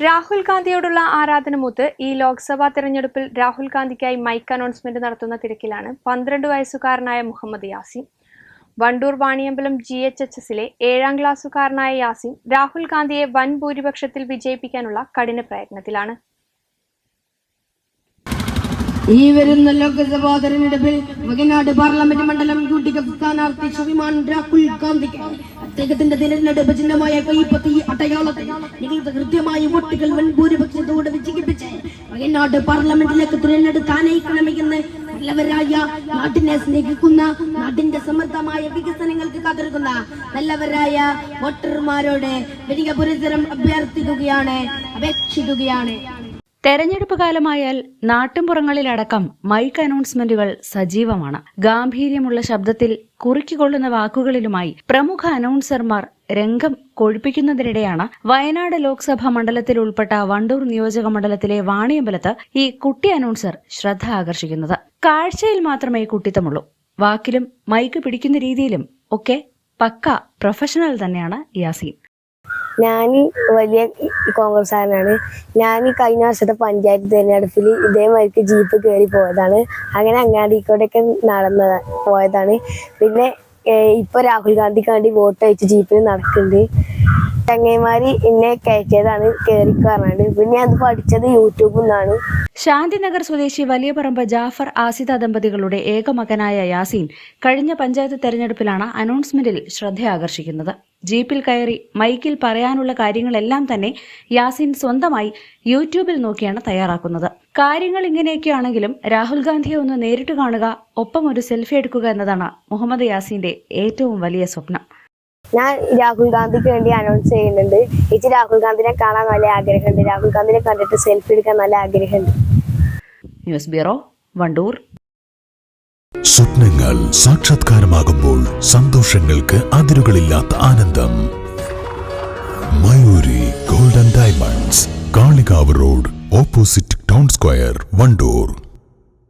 Rahul ഗാന്ധിയോടുള്ള ആരാധനമൂത്ത് ഈ ലോക്സഭാ തെരഞ്ഞെടുപ്പിൽ രാഹുൽ ഗാന്ധിക്കായി മൈക്ക് അനൗൺസ്മെന്റ് നടത്തുന്ന തിരക്കിലാണ് പന്ത്രണ്ട് വയസ്സുകാരനായ Muhammad Yasim Wandoor Vaniyambalam G H H എസിലെ ഏഴാം ക്ലാസ്സുകാരനായ യാസിം രാഹുൽ ഗാന്ധിയെ വൻ ഭൂരിപക്ഷത്തിൽ വിജയിപ്പിക്കാനുള്ള കഠിന പ്രയത്നത്തിലാണ്. ഈ വരുന്ന ലോക്സഭാ തെരഞ്ഞെടുപ്പിൽ വകനാട് പാർലമെന്റ് മണ്ഡലം യു ഡി എഫ് സ്ഥാനാർത്ഥി ശ്രീമാൻ രാഹുൽ ഗാന്ധിക്ക് അദ്ദേഹത്തിന്റെ തിരഞ്ഞെടുപ്പ് ചിഹ്നമായ കൈപ്പത്തി അടയാളത്തിൽ നിങ്ങൾക്ക് കൃത്യമായി വോട്ടുകൾ വൻഭൂരിപക്ഷത്തോടെ വിജയിപ്പിച്ച് വയനാട് പാർലമെന്റിലേക്ക് തിരഞ്ഞെടുക്കാനയിക്കണമെന്ന് നല്ലവരായ നാട്ടിനെ സ്നേഹിക്കുന്ന നാടിന്റെ സമൃദ്ധമായ വികസനങ്ങൾക്ക് കാത്തിരിക്കുന്ന നല്ലവരായ വോട്ടർമാരോട് വലിയ പുരസരം അഭ്യർത്ഥിക്കുകയാണ് അപേക്ഷിക്കുകയാണ്. തെരഞ്ഞെടുപ്പ് കാലമായാൽ നാട്ടിൻപുറങ്ങളിലടക്കം മൈക്ക് അനൗൺസ്മെന്റുകൾ സജീവമാണ്. ഗാംഭീര്യമുള്ള ശബ്ദത്തിൽ കുറുക്കിക്കൊള്ളുന്ന വാക്കുകളിലുമായി പ്രമുഖ അനൗൺസർമാർ രംഗം കൊഴുപ്പിക്കുന്നതിനിടെയാണ് വയനാട് ലോക്സഭാ മണ്ഡലത്തിൽ ഉൾപ്പെട്ട വണ്ടൂർ നിയോജക മണ്ഡലത്തിലെ വാണിയമ്പലത്ത് ഈ കുട്ടി അനൗൺസർ ശ്രദ്ധ ആകർഷിക്കുന്നത്. കാഴ്ചയിൽ മാത്രമേ കുട്ടിത്തമുള്ളൂ. വാക്കിലും മൈക്ക് പിടിക്കുന്ന രീതിയിലും ഒക്കെ പക്ക പ്രൊഫഷണൽ തന്നെയാണ് യാസീൻ. ഞാൻ വലിയ കോൺഗ്രസ് കോൺഗ്രസ്സുകാരനാണ് ഞാൻ കഴിഞ്ഞ വർഷത്തെ പഞ്ചായത്ത് തിരഞ്ഞെടുപ്പിൽ ഇതേമാതിരിക്ക് ജീപ്പ് കയറി പോയതാണ്. അങ്ങനെ അങ്ങാടിക്കൂടെയൊക്കെ നടന്ന പോയതാണ്. പിന്നെ ഇപ്പൊ രാഹുൽ ഗാന്ധിക്ക് വേണ്ടി വോട്ട് അയച്ച് ജീപ്പിൽ നടക്കുന്നുണ്ട് ചങ്ങൈമാര് എന്നെ കയറ്റിയതാണ് കയറി പറഞ്ഞത് പിന്നെ അത് പഠിച്ചത് യൂട്യൂബിൽ നിന്നാണ്. ശാന്തിനഗർ സ്വദേശി വലിയ പറമ്പ് ജാഫർ ആസിദ ദമ്പതികളുടെ ഏക മകനായ യാസീൻ കഴിഞ്ഞ പഞ്ചായത്ത് തെരഞ്ഞെടുപ്പിലാണ് അനൗൺസ്മെന്റിൽ ശ്രദ്ധയാകർഷിക്കുന്നത്. ജീപ്പിൽ കയറി മൈക്കിൽ പറയാനുള്ള കാര്യങ്ങളെല്ലാം തന്നെ യാസിൻ സ്വന്തമായി യൂട്യൂബിൽ നോക്കിയാണ് തയ്യാറാക്കുന്നത്. കാര്യങ്ങൾ ഇങ്ങനെയൊക്കെയാണെങ്കിലും രാഹുൽ ഗാന്ധിയെ ഒന്ന് നേരിട്ട് കാണുക ഒപ്പം ഒരു സെൽഫി എടുക്കുക എന്നതാണ് മുഹമ്മദ് യാസീന്റെ ഏറ്റവും വലിയ സ്വപ്നം. ഞാൻ രാഹുൽ ഗാന്ധിക്ക് വേണ്ടി അനൗൺസ് ചെയ്യുന്നുണ്ട്. എനിക്ക് രാഹുൽ ഗാന്ധിനെ കാണാൻ നല്ല ആഗ്രഹമുണ്ട്. രാഹുൽ ഗാന്ധിനെ കണ്ടിട്ട് സെൽഫി എടുക്കാൻ നല്ല ആഗ്രഹമുണ്ട്. News bureau Wandoor. സ്വപ്നങ്ങൾ സാക്ഷാത്കാരമാകുമ്പോൾ സന്തോഷങ്ങൾക്ക് അതിരുകളില്ലാത്ത ആനന്ദം. Mayuri golden diamonds Kalikavu road opposite town square Wandoor.